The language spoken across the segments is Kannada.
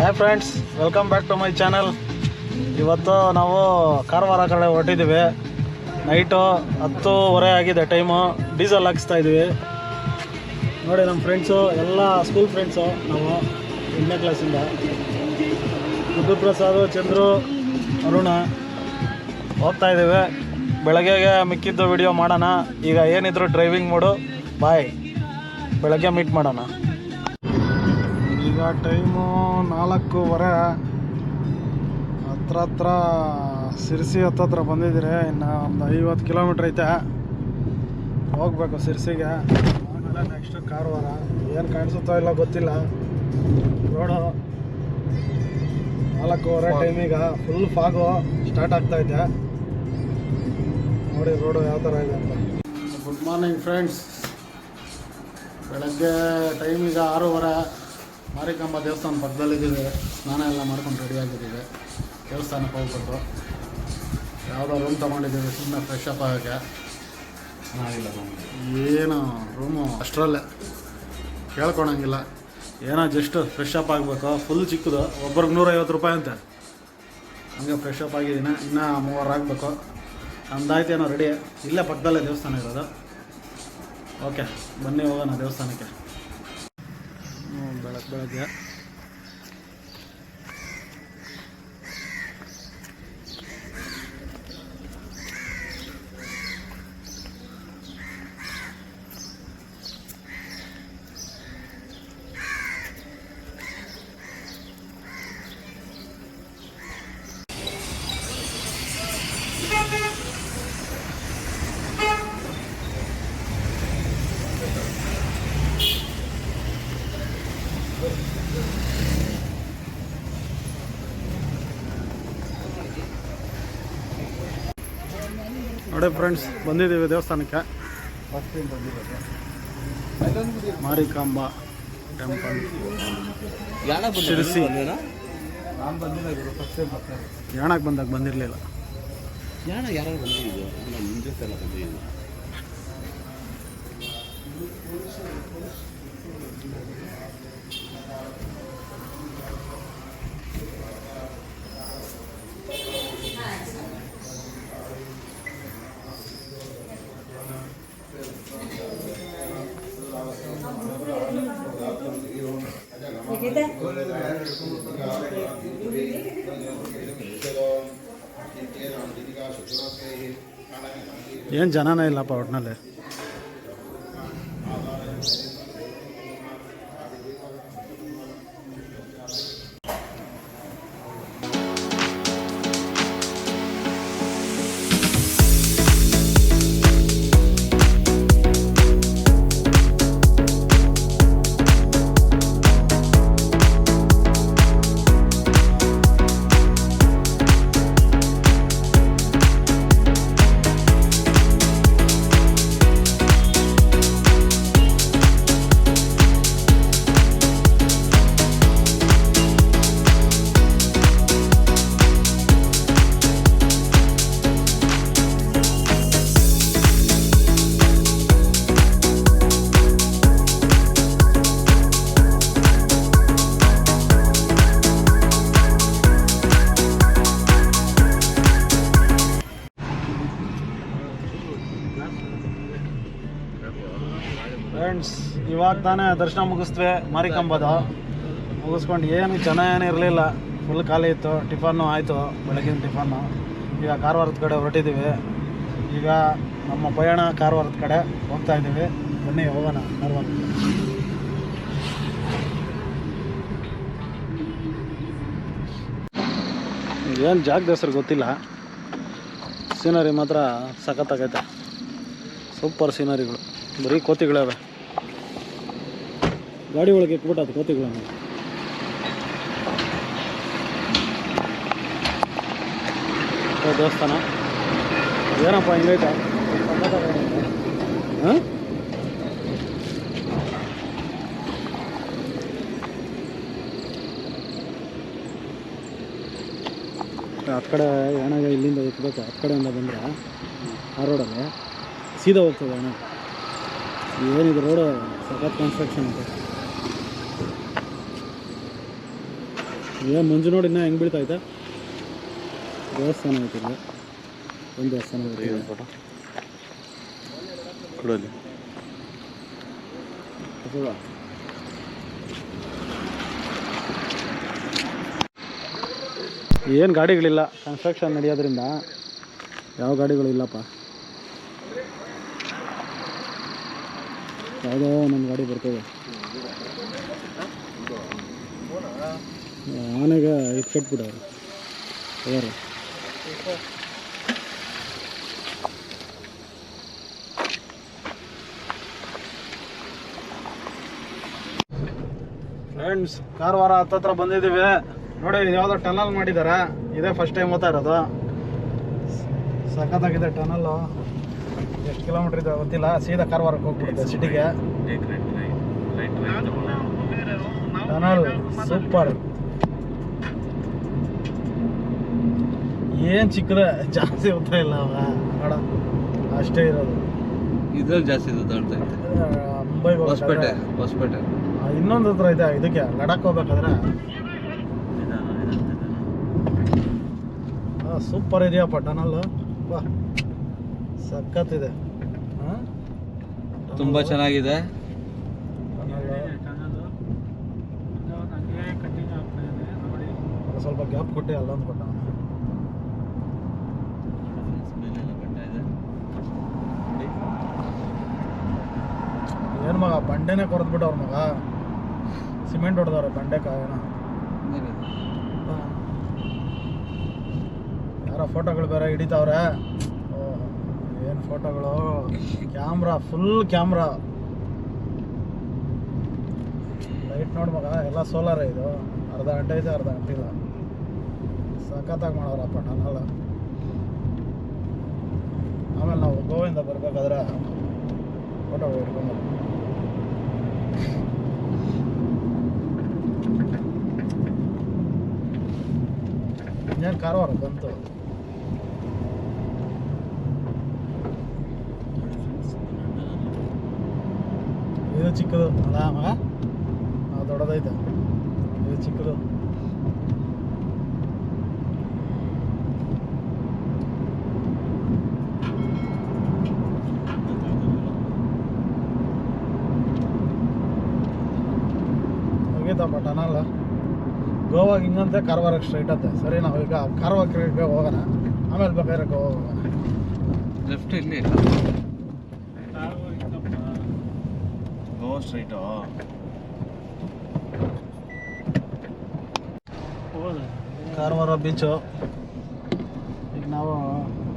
Hi friends welcome back to my channel ಇವತ್ತು ನಾವು ಕಾರವಾರ ಕಡೆ ಹೊರಟಿದ್ದೀವಿ. ನೈಟು ಹತ್ತೂವರೆ ಆಗಿದೆ ಟೈಮು ಡೀಸೆಲ್ ಹಾಕಿಸ್ತಾ ಇದ್ದೀವಿ. ನೋಡಿ ನಮ್ಮ ಫ್ರೆಂಡ್ಸು ಎಲ್ಲ ಸ್ಕೂಲ್ ಫ್ರೆಂಡ್ಸು ನಾವು ಎಂಟನೇ ಕ್ಲಾಸಿಂದ ಪ್ರಸಾದ್ ಚಂದ್ರು, ಅರುಣ ಹೋಗ್ತಾ ಇದ್ದೀವಿ. ಬೆಳಗ್ಗೆಗೆ ಮಿಕ್ಕಿದ್ದು ವಿಡಿಯೋ ಮಾಡೋಣ. ಈಗ ಏನಿದ್ರು ಡ್ರೈವಿಂಗ್ ಮಾಡು ಬಾಯ್ ಬೆಳಗ್ಗೆ ಮೀಟ್ ಮಾಡೋಣ. ಈಗ ಟೈಮು ನಾಲ್ಕೂವರೆ. ಹತ್ರ ಹತ್ರ ಸಿರ್ಸಿ ಹತ್ತತ್ರ ಬಂದಿದ್ದೀರಿ. ಇನ್ನು ಒಂದು ಐವತ್ತು ಕಿಲೋಮೀಟ್ರ್ ಐತೆ. ಹೋಗ್ಬೇಕು ಸಿರ್ಸಿಗೆ. ಆಮೇಲೆ ನೆಕ್ಸ್ಟ್ ಕಾರವಾರ. ಏನು ಕಾಣಿಸುತ್ತೋ ಇಲ್ಲ ಗೊತ್ತಿಲ್ಲ. ರೋಡು ನಾಲ್ಕೂವರೆ ಟೈಮಿಗೆ ಫುಲ್ ಫಾಗು ಸ್ಟಾರ್ಟ್ ಆಗ್ತಾ ಇದೆ. ನೋಡಿ ರೋಡು ಯಾವ ಥರ ಇದೆ ಅಂತ. ಗುಡ್ ಮಾರ್ನಿಂಗ್ ಫ್ರೆಂಡ್ಸ್ ಬೆಳಗ್ಗೆ ಟೈಮಿಗೆ ಈಗ ಆರೂವರೆ. ಮಾರಿಕಾಂಬ ದೇವಸ್ಥಾನ ಪಕ್ಕದಲ್ಲಿದ್ದೀವಿ. ಸ್ನಾನ ಎಲ್ಲ ಮಾಡ್ಕೊಂಡು ರೆಡಿಯಾಗಿದ್ದೀವಿ ದೇವಸ್ಥಾನಕ್ಕೆ ಹೋಗ್ಬಿಟ್ಟು ಯಾವುದೋ ರೂಮ್ ತೊಗೊಂಡಿದ್ದೀವಿ ಸುಮ್ಮನೆ ಫ್ರೆಶ್ ಅಪ್ ಆಗೋಕ್ಕೆ. ಚೆನ್ನಾಗಿಲ್ಲ ಏನು ರೂಮು ಅಷ್ಟರಲ್ಲೇ. ಕೇಳ್ಕೊಳಂಗಿಲ್ಲ. ಏನೋ ಜಸ್ಟ್ ಫ್ರೆಶ್ ಅಪ್ ಆಗಬೇಕು. ಫುಲ್ ಚಿಕ್ಕದು. ಒಬ್ಬರಿಗೆ ನೂರೈವತ್ತು ರೂಪಾಯಿ ಅಂತೆ. ಹಂಗೆ ಫ್ರೆಶ್ ಅಪ್ ಆಗಿದ್ದೀನಿ. ಇನ್ನೂ ಮೂವರು ಆಗಬೇಕು. ನಮ್ದಾಯ್ತೇನೋ ರೆಡಿ ಇಲ್ಲೇ ಪಕ್ಕದಲ್ಲೇ ದೇವಸ್ಥಾನ ಇರೋದು. ಓಕೆ ಬನ್ನಿ ಹೋಗೋಣ ದೇವಸ್ಥಾನಕ್ಕೆ. ಹ್ಮ್, ಬೆಳಗ್ಗೆ ಬೆಳಗ್ಗೆ ನೋಡಿ ಫ್ರೆಂಡ್ಸ್ ಬಂದಿದ್ದೀವಿ ದೇವಸ್ಥಾನಕ್ಕೆ. ಮಾರಿಕಾಂಬ ಟೆಂಪಲ್ ಶಿರಸಿ. ಯಾಣಕ್ಕೆ ಬಂದಾಗ ಬಂದಿರಲಿಲ್ಲ. ಯಾರು ಬಂದಿದ್ದು ನಮ್ಮ ಏನು ಜನನೇ ಇಲ್ಲಪ್ಪ ಒಟ್ಟಿನಲ್ಲಿ ಇವಾಗ ತಾನೇ ದರ್ಶನ ಮುಗಿಸ್ತೇವೆ, ಮಾರಿಕಂಬದು. ಮುಗಿಸ್ಕೊಂಡು ಏನು ಜನ ಏನು ಇರಲಿಲ್ಲ. ಫುಲ್ ಖಾಲಿ ಇತ್ತು, ಟಿಫನ್ನು ಆಯಿತು, ಬೆಳಗಿನ ಟಿಫನ್ನು. ಈಗ ಕಾರವಾರದ ಕಡೆ ಹೊರಟಿದ್ದೀವಿ. ಈಗ ನಮ್ಮ ಪಯಣ ಕಾರವಾರದ ಕಡೆ ಹೋಗ್ತಾ ಇದ್ದೀವಿ. ಬನ್ನಿ, ಹೋಗೋಣ ಕಾರವಾರ ಏನು ಜಾಗದ ಹೆಸರು ಗೊತ್ತಿಲ್ಲ. ಸೀನರಿ ಮಾತ್ರ ಸಖತ್ತಾಗೈತೆ. ಸೂಪರ್ ಸೀನರಿಗಳು ಬರೀ ಕೋತಿಗಳವೆ ಗಾಡಿ ಒಳಗೆ ಇಟ್ಬಿಟ್ಟು ಕೋತಿಗಳನ್ನು. ಇದು ದೇವಸ್ಥಾನ. ಏನಪ್ಪ ಹಿಂಗೈತೆ? ಹಾಂ? ಆ ಕಡೆ ಏನಾಗ ಇಲ್ಲಿಂದ ಇಟ್ಬೇಕು ಆ ಕಡೆಯಿಂದ ಬಂದರೆ ಆ ರೋಡಲ್ಲಿ ಸೀದಾ ಹೋಗ್ತದೆ ಅಣ್ಣ ಏನಿದೆ ರೋಡು ಸಖತ್ ಕನ್ಸ್ಟ್ರಕ್ಷನ್ ಇದೆ ಏನು ಮಂಜು ನೋಡಿ ಇನ್ನೂ ಹೆಂಗೆ ಬೀಳ್ತಾ ಐತೆ ದೇವಸ್ಥಾನ ಐತೆ ಇಲ್ಲಿ ಒಂದು ದೇವಸ್ಥಾನ ಐತೆ ಫೋಟೋ ಕೊಡಲಿ. ಏನು ಗಾಡಿಗಳಿಲ್ಲ. ಕನ್ಸ್ಟ್ರಕ್ಷನ್ ನಡೆಯೋದ್ರಿಂದ ಯಾವ ಗಾಡಿಗಳು ಇಲ್ಲಪ್ಪ ಯಾವುದೋ ನಮ್ಮ ಗಾಡಿ ಬರ್ತದೆ. ಆನೆಗೆ ಇದು ಕಟ್ಬಿಡೋರು. ಯಾರು? ಫ್ರೆಂಡ್ಸ್ ಕಾರವಾರ ಹತ್ತತ್ರ ಬಂದಿದ್ದೀವಿ. ನೋಡಿ ಯಾವುದೋ ಟನಲ್ ಮಾಡಿದ್ದಾರೆ. ಇದೇ ಫಸ್ಟ್ ಟೈಮ್ ಓದ್ತಾ ಇರೋದು. ಸಖತ್ತಾಗಿದೆ ಟನಲ್ಲು ಎಷ್ಟು ಕಿಲೋಮೀಟ್ರ್ ಇದೆ ಗೊತ್ತಿಲ್ಲ. ಸೀದಾ ಕಾರವಾರಕ್ಕೆ ಹೋಗ್ಬಿಡುತ್ತೆ ಸಿಟಿಗೆ ಟನಲ್ ಸೂಪರ್ ಏನು ಚಿಕ್ಕದೆ? ಜಾಸ್ತಿ ಹೋಗ್ತಾ ಇಲ್ಲ ಅವಾಗ ನೋಡ ಅಷ್ಟೇ ಇರೋದು. ಇದ್ರಲ್ಲಿ ಜಾಸ್ತಿ ಸುತ್ತಾಡ್ತಾ ಇದ್ದೆ ಮುಂಬೈ ಹೊಸಪೇಟೆ ಹೊಸಪೇಟೆ. ಇನ್ನೊಂದು ಹತ್ರ ಇದೆ ಇದಕ್ಕೆ ಲಡಾಖ್ ಹೋಗ್ಬೇಕಾದ್ರೆ. ಸೂಪರ್ ಇದೆಯಾ ಪಟ್ಟಣಲ್ಲ ವಾ ಸಖತ್ತಿದೆ. ಹಾ? ತುಂಬಾ ಚೆನ್ನಾಗಿದೆ. ಸ್ವಲ್ಪ ಗ್ಯಾಪ್ ಕೊಟ್ಟೆ ಅಲ್ಲೊಂದು ಕೊಟ್ಟ ಏನ್ ಮಗ ಬಂಡೆನೇ ಕೊರೆದ್ಬಿಟ್ಟು ಅವ್ರ ಮಗ? ಸಿಮೆಂಟ್ ಹೊಡೆದವ್ರೆ ಬಂಡೆ ಕಾಯನ? ಯಾರೋ ಫೋಟೋಗಳು ಬೇರೆ ಹಿಡಿತಾವ್ರೆ? ಏನು ಫೋಟೋಗಳು? Camera full camera. ಲೈಟ್ ನೋಡ್ ಮಗ ಎಲ್ಲ ಸೋಲಾರ ಇದು. ಅರ್ಧ ಗಂಟೆ ಇದೆ ಅರ್ಧ ಗಂಟೆ ಇಲ್ಲ. ಸಖತ್ತಾಗಿ ಮಾಡೋರಪ್ಪ ಪಟ್ಟಣ ಆಮೇಲೆ ನಾವು ಗೋವಿಂದ ಬರ್ಬೇಕಾದ್ರೆ ಫೋಟೋ ಹಿಡ್ಕೊಂಡು ಇನ್ನೇನು ಕಾರವಾರ ಬಂತು ಇದು ಚಿಕ್ಕದು ಅಲ್ಲ ಮಗ ಆ, ದೊಡ್ಡದೈತೆ ಇದು ಚಿಕ್ಕದು ಮುಗೀತಪ್ಪ ಅಲ್ಲ. ಗೋವಾಗ ಹಿಂಗಂತೆ ಕಾರವಾರಕ್ಕೆ ಸ್ಟ್ರೈಟ್ ಅಂತೆ ಸರಿ ನಾವು ಈಗ ಕಾರವಾರಕ್ಕೆ ಹೋಗೋಣ. ಆಮೇಲೆ ಬೇಕಾದ್ರೆ ಗೋವಾ ಹೋಗೋಣ. ಲೆಫ್ಟ್ ಇಲ್ಲಿ? ಗೋ ಸ್ಟ್ರೈಟು ಕಾರವಾರ ಬೀಚು ಈಗ ನಾವು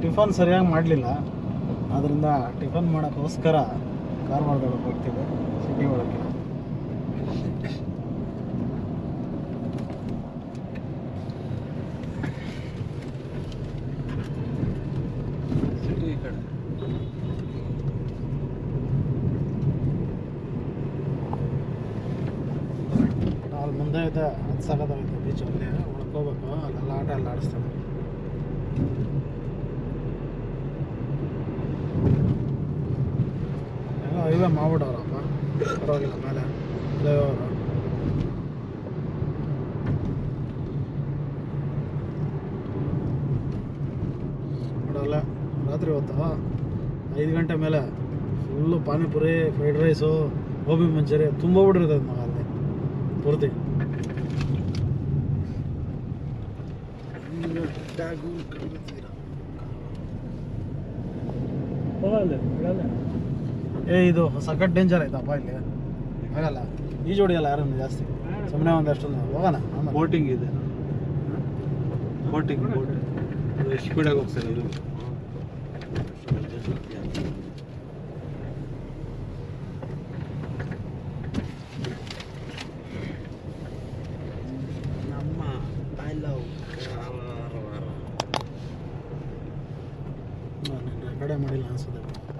ಟಿಫನ್ ಸರಿಯಾಗಿ ಮಾಡಲಿಲ್ಲ. ಆದ್ದರಿಂದ ಟಿಫನ್ ಮಾಡೋಕ್ಕೋಸ್ಕರ ಕಾರವಾರದೊಳಗೆ ಹೋಗ್ತೀವಿ ಸಿಟಿ ಒಳಗೆ ಸಿಟಿ ಈ ಕಡೆ ಇದೆ ಅದು ಸಖತ್ತಾಗೈತೆ ಬೀಚ್ ಅಲ್ಲಿ. ಉಳ್ಕೋಬೇಕು ಅಲ್ಲೆಲ್ಲ ಆಟ ಎಲ್ಲ ಆಡಿಸ್ತಾರೆ. ಎಲ್ಲ ಹೈವೇ ಮಾಡ್ಬಿಟ್ಟವ್ರಪ್ಪ. ಪರವಾಗಿಲ್ಲ, ಮೇಲೆ ಫ್ಲೈಓವರ್ ನೋಡಲ್ಲ, ರಾತ್ರಿ ಹೊತ್ತು ಐದು ಗಂಟೆ ಮೇಲೆ full panipuri fried rice gobi manchuri ತುಂಬ ಬಿಟ್ಟಿರ್ತದೆ ಮಗ ಅಲ್ಲಿ ಪೂರ್ತಿ. ಏ ಇದು ಸಖತ್ ಡೇಂಜರ್ ಆಯ್ತಪ್ಪ ಇಲ್ಲಿ. ಆಗಲ್ಲ. ಈ ಜೋಡಿ ಅಲ್ಲ ಯಾರನ್ನು ಜಾಸ್ತಿ? ಸುಮ್ಮನೆ ಒಂದಷ್ಟು ಹೋಗೋಣ ಆಮೇಲೆ. ಬೋಟಿಂಗ್ ಇದೆ. ಬೋಟಿಂಗ್ ಎಷ್ಟು ಸ್ಪೀಡಾಗಿ ಹೋಗ್ತಾರೆ ಇದು ಮಾಡಿಲ್ಲ ಅನ್ಸುತ್ತೆ